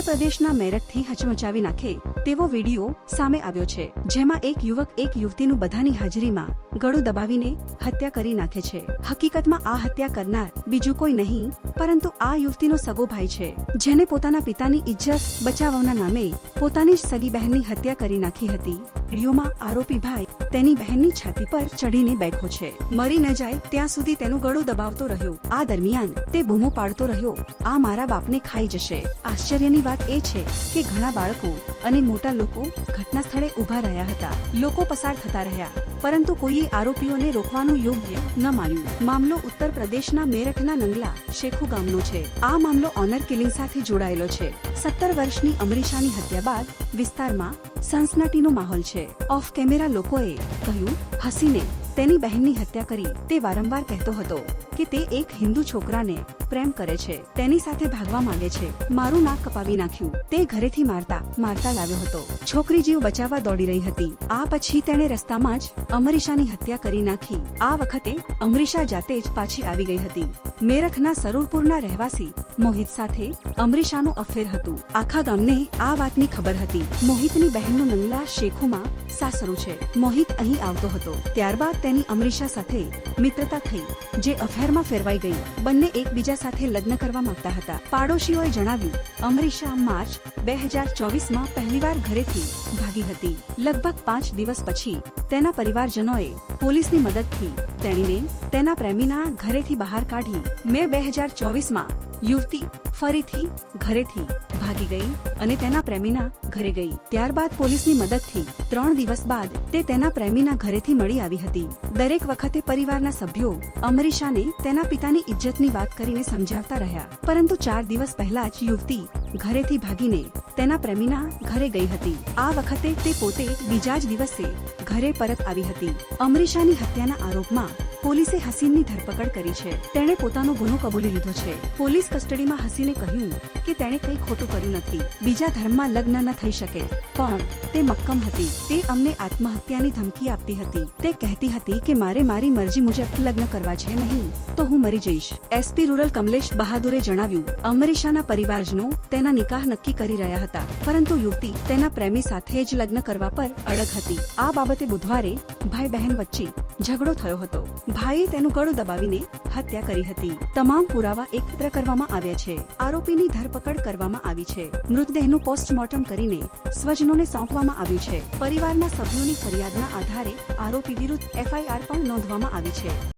ઉત્તર પ્રદેશના મેરઠથી હચમચાવી નાખે તેવો વીડિયો સામે આવ્યો છે, જેમાં એક યુવક એક યુવતીનું બધાની હાજરીમાં ગળું દબાવીને હત્યા કરી નાખે છે. હકીકતમાં આ હત્યા કરનાર બીજું કોઈ નહીં, પરંતુ આ યુવતીનો સગો ભાઈ છે, જેને પોતાના પિતાની ઇજ્જત બચાવવાના નામે પોતાની જ સગી બહેનની હત્યા કરી નાખી હતી. વિડીયોમાં આરોપી ભાઈ તેની બહેનની છાતી પર ચડીને બેઠો છે. મરી ન જાય ત્યાં સુધી તેનું ગળું દબાવતો રહ્યો. આ દરમિયાન તે બૂમો પાડતો રહ્યો. આ મારા બાપને ખાઈ જશે. આશ્ચર્યની વાત એ છે કે ઘણા બાળકો અને મોટા લોકો ઘટના સ્થળે ઊભા રહ્યા હતા. લોકો પસાર થતા રહ્યા, પરંતુ કોઈએ આરોપીઓને રોકવાનું યોગ્ય ન માન્યું. મામલો ઉત્તર પ્રદેશના મેરઠના નંગલા શેખુ ગામનો છે. આ મામલો ઓનર કિલિંગ સાથે જોડાયેલો છે. સત્તર વર્ષની અમરીશાની હત્યા બાદ વિસ્તારમાં સનસનાટીનો માહોલ છે. ઓફ કેમેરા લોકોએ કહ્યું, હસીને તેની બહેનની હત્યા કરી. તે વારંવાર કહેતો હતો. કે તે એક હિન્દુ છોકરાને પ્રેમ કરે છે. તેની સાથે ભાગવા માંગે છે. મારું નાક કપાવી નાખ્યું. તે ઘરેથી મારતા મારતા લાવ્યો હતો. છોકરી જીવ બચાવવા દોડી રહી હતી. આ પછી તેણે રસ્તામાં જ અમરીશાની હત્યા કરી નાખી. આ વખતે અમરીશા જાતે જ પાછી આવી ગઈ હતી. મેરખના સરૂરપુરના રહેવાસી મોહિત સાથે અમરીશાનું અફેર હતું. આખા ગામને આ વાતની ખબર હતી. મોહિતની બહેનનું નંગલા શેખુમાં સાસરું છે. મોહિત અહીં આવતો હતો. ત્યારબાદ તેની અમરીશા સાથે મિત્રતા થઈ, જે અફેરમાં ફેરવાઈ ગઈ બંને એકબીજા સાથે લગ્ન કરવા માંગતા હતા. પાડોશીઓએ જણાવ્યું, અમરીશા માર્ચ બે હજાર ચોવીસમાં પહેલીવાર ઘરેથી ભાગી હતી. લગભગ પાંચ દિવસ પછી તેના પરિવારજનોએ પોલીસની મદદથી તેણીને તેના પ્રેમીના ઘરેથી બહાર કાઢી મે બે હજાર ચોવીસમાં યુવતી ફરીથી ઘરેથી ભાગી ગઈ અને તેના પ્રેમીના ઘરે ગઈ. ત્યારબાદ પોલીસની મદદથી ત્રણ દિવસ બાદ તે તેના પ્રેમીના ઘરેથી મળી આવી હતી. દરેક વખતે પરિવારના સભ્યો અમરીશાને તેના પિતાની ઇજ્જતની વાત કરીને સમજાવતા રહ્યા. પરંતુ ચાર દિવસ પહેલા જ યુવતી ઘરેથી ભાગીને તેના પ્રેમીના ઘરે ગઈ હતી. આ વખતે તે પોતે બીજા જ દિવસે ઘરે પરત આવી હતી. અમરીશાની હત્યાના આરોપમાં પોલીસે હસીનની ધરપકડ કરી છે. તેણે પોતાનો ગુનો કબૂલી લીધો છે. પોલીસ કસ્ટડીમાં હસીને કહ્યું કે તેણે કંઈ ખોટું કર્યું નથી. બીજા ધર્મમાં લગ્ન ન થઈ શકે. પણ તે મક્કમ હતી. તે અમને આત્મહત્યાની ધમકી આપતી હતી. તે કહેતી હતી કે મારે મારી મરજી મુજબ લગ્ન કરવા છે નહીં. તો હું મરી જઈશ. એસપી રૂરલ કમલેશ બહાદુરે જણાવ્યું, અમરીશાના પરિવારજનો તેના નિકાહ નક્કી કરી રહ્યા હતા. પરંતુ યુવતી તેના પ્રેમી સાથે જ લગ્ન કરવા પર અડગ હતી. આ બાબતે બુધવારે ભાઈ બહેન વચ્ચે ઝઘડો થયો હતો. ભાઈએ તેનું ગળું દબાવીને હત્યા કરી હતી. તમામ પુરાવા એકત્ર કરવામાં આવ્યા છે. આરોપીની ધરપકડ કરવામાં આવી છે. મૃતદેહનું પોસ્ટમોર્ટમ કરીને સ્વજનોને સોંપવામાં આવ્યું છે. પરિવારના સભ્યોની ફરિયાદના આધારે આરોપી વિરુદ્ધ એફઆઈઆર પણ નોંધવામાં આવી છે.